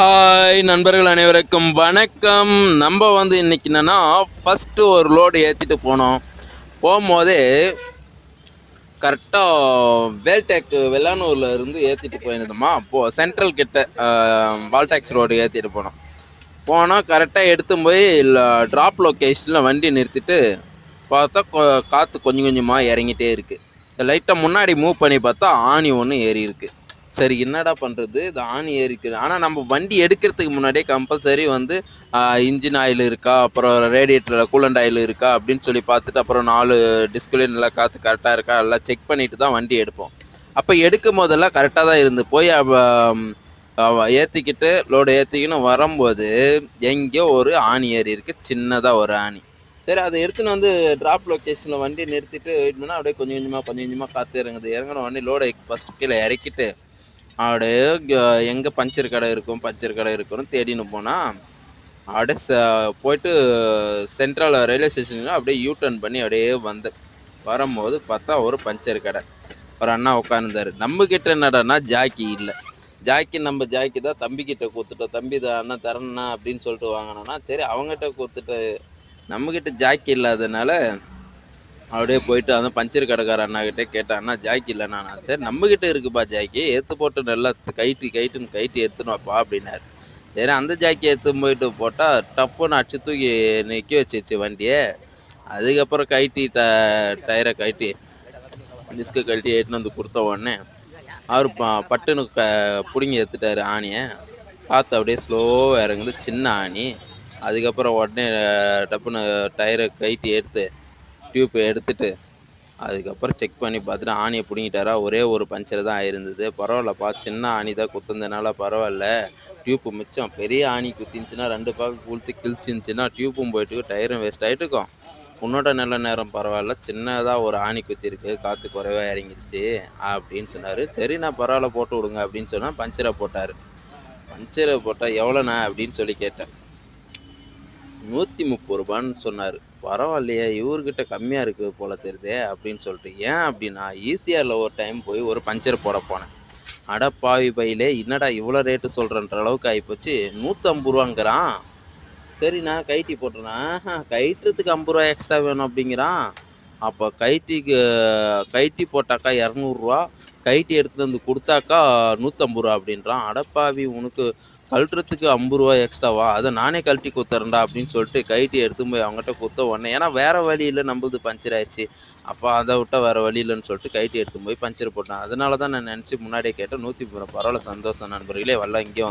Hi நண்பர்கள் அனைவருக்கும் வணக்கம். நம்ம வந்து இன்னைக்கு என்னென்னா ஃபஸ்ட்டு ஒரு லோடு ஏற்றிட்டு போனோம். போகும்போதே கரெக்டாக வேல்டேக் வெள்ளானூரில் இருந்து ஏற்றிட்டு போயிருந்தோமா? போ சென்ட்ரல் கிட்ட வால்டாக்ஸ் ரோடு ஏற்றிட்டு போனோம். போனால் கரெக்டாக எடுத்து போய் ட்ராப் லொக்கேஷனில் வண்டி நிறுத்திட்டு பார்த்தா கொ- காற்று கொஞ்சம் கொஞ்சமாக இறங்கிட்டே இருக்குது லைட்டாக முன்னாடி மூவ் பண்ணி பார்த்தா ஆணி ஒன்று ஏறி இருக்குது சரி என்னடா பண்ணுறது இது ஆணி ஏறிக்கு ஆனால் நம்ம வண்டி எடுக்கிறதுக்கு முன்னாடியே கம்பல்சரி வந்து இன்ஜின் ஆயில் இருக்கா? அப்புறம் ரேடியேட்டரில் கூலண்ட் ஆயில் இருக்கா? அப்படின்னு சொல்லி பார்த்துட்டு அப்புறம் நாலு டிஸ்குலேயும் நல்லா காற்று கரெக்டாக இருக்கா? எல்லாம் செக் பண்ணிட்டு தான் வண்டி எடுப்போம். அப்போ எடுக்கும் போதெல்லாம் கரெக்டாக தான் இருந்து போய் ஏற்றிக்கிட்டு லோடு ஏற்றிக்கின்னு வரும்போது எங்கேயோ ஒரு ஆணி ஏறி இருக்குது சின்னதாக ஒரு ஆணி. சரி அதை எடுத்துன்னு வந்து ட்ராப் லொக்கேஷனில் வண்டி நிறுத்திட்டு வெயிட் பண்ணால் அப்படியே கொஞ்சம் கொஞ்சமாக கொஞ்சம் கொஞ்சமாக காற்று இறங்குது. இறங்கின வண்டி லோடை ஃபஸ்ட்டு கீழே இறக்கிட்டு அப்படியே எங்கே பஞ்சர் கடை இருக்கும் பஞ்சர் கடை இருக்கும்னு தேடின்னு போனால் அப்படியே ச- போயிட்டு சென்ட்ரல் ரயில்வே ஸ்டேஷனில் அப்படியே யூ டர்ன் பண்ணி அப்படியே வந்தேன் வரும்போது பார்த்தா ஒரு பஞ்சர் கடை. ஒரு அண்ணா உட்காந்துருந்தார் நம்மக்கிட்ட கிட்ட என்னடான்னா ஜாக்கி இல்லை. ஜாக்கி நம்ம ஜாக்கி தான் தம்பிக்கிட்ட கொடுத்துட்டோம். தம்பி தான் அண்ணா தரணுண்ணா அப்படின்னு சொல்லிட்டு வாங்கினோன்னா சரி அவங்ககிட்ட கொடுத்துட்டு நம்மக்கிட்ட ஜாக்கி இல்லாதனால அப்படியே போயிட்டு அந்த பஞ்சர் கடைக்கார அண்ணா கிட்டே கேட்டேன் அண்ணா ஜாக்கி இல்லைண்ணா நான்? சரி நம்மக்கிட்ட இருக்குப்பா ஜாக்கி எடுத்து போட்டு நல்லா கைட்டு கைட்டுன்னு கைட்டு எடுத்துன்னு வாப்பா அப்படின்னாரு. சரி அந்த ஜாக்கி எடுத்து போயிட்டு போட்டால் டப்புன்னு அடிச்சு தூக்கி நிற்க வச்சிச்சு வண்டியை. அதுக்கப்புறம் கைட்டி ட டயரை கைட்டி டிஸ்கை கழட்டி எடுத்துன்னு வந்து கொடுத்த உடனே அவர் ப பட்டுன்னு க பிடுங்கி எடுத்துட்டாரு ஆணியை. காற்று அப்படியே ஸ்லோவாக இறங்குது சின்ன ஆணி. அதுக்கப்புறம் உடனே டப்புன்னு டயரை கைட்டி எடுத்து டியூப்பை எடுத்துட்டு அதுக்கப்புறம் செக் பண்ணி பார்த்துட்டு ஆணியை பிடுங்கிட்டாரா? ஒரே ஒரு பஞ்சர் தான் ஆயிருந்தது. பரவாயில்லப்பா சின்ன ஆணி தான் குத்துனதுனால பரவாயில்ல. டியூப்பு மிச்சம் பெரிய ஆணி குத்திருந்துச்சுன்னா ரெண்டு பக்கம் கூழ்த்து கிழிச்சிருந்துச்சுன்னா டியூப்பும் போயிட்டு டயரும் வேஸ்ட் ஆகிட்டுக்கும் உன்னோட நல்ல நேரம் பரவாயில்ல. சின்னதாக ஒரு ஆணி குத்திருக்கு காற்று குறைவாக இறங்கிருச்சு அப்படின்னு சொன்னார். சரி நான் பரவாயில்ல போட்டு விடுங்க அப்படின்னு சொன்னால் பஞ்சரை போட்டார். பஞ்சரை போட்டால் எவ்வளோண்ணா அப்படின்னு சொல்லி கேட்டேன். நூற்றி முப்பது ரூபான்னு சொன்னார். பரவாயில்லையே இவர்கிட்ட கம்மியாக இருக்குது போல தெரியுதே அப்படின்னு சொல்லிட்டு ஏன் அப்படின்னா ஈசிஆரில் ஒரு டைம் போய் ஒரு பஞ்சர் போட போனேன். அடப்பாவி பாவி பையிலே என்னடா இவ்வளோ ரேட்டு சொல்கிறன்ற அளவுக்கு ஆகிப்போச்சு நூற்றம்பது ரூபாங்கிறான். சரிண்ணா கைட்டி போட்டுறேன் ஆஹா, ஐம்பது ரூபா எக்ஸ்ட்ரா வேணும் அப்படிங்கிறான். அப்போ கைட்டிக்கு கைட்டி போட்டாக்கா இரநூறுவா கைட்டி எடுத்துகிட்டு வந்து கொடுத்தாக்கா நூற்றம்பது ரூபா அப்படின்றான். அடப்பாவி உனக்கு கழட்டுறதுக்கு ஐம்பது ரூபா எக்ஸ்ட்ராவா? அதை நானே கழட்டி கொடுத்துறேன்டா அப்படின்னு சொல்லிட்டு கைட்டி எடுத்து போய் அவங்ககிட்ட கொடுத்த உடனே ஏன்னா வேறு வழியில் நம்மளது பஞ்சர் ஆயிடுச்சு. அப்போ அதை விட்டால் வேறு வழி இல்லைன்னு சொல்லிட்டு கைட்டி எடுத்து போய் பஞ்சர் போட்டேன். அதனால தான் நான் நினச்சி முன்னாடியே கேட்டேன் நூற்றி பரவாயில்ல சந்தோஷம் நண்பர்களே வரல இங்கே வந்து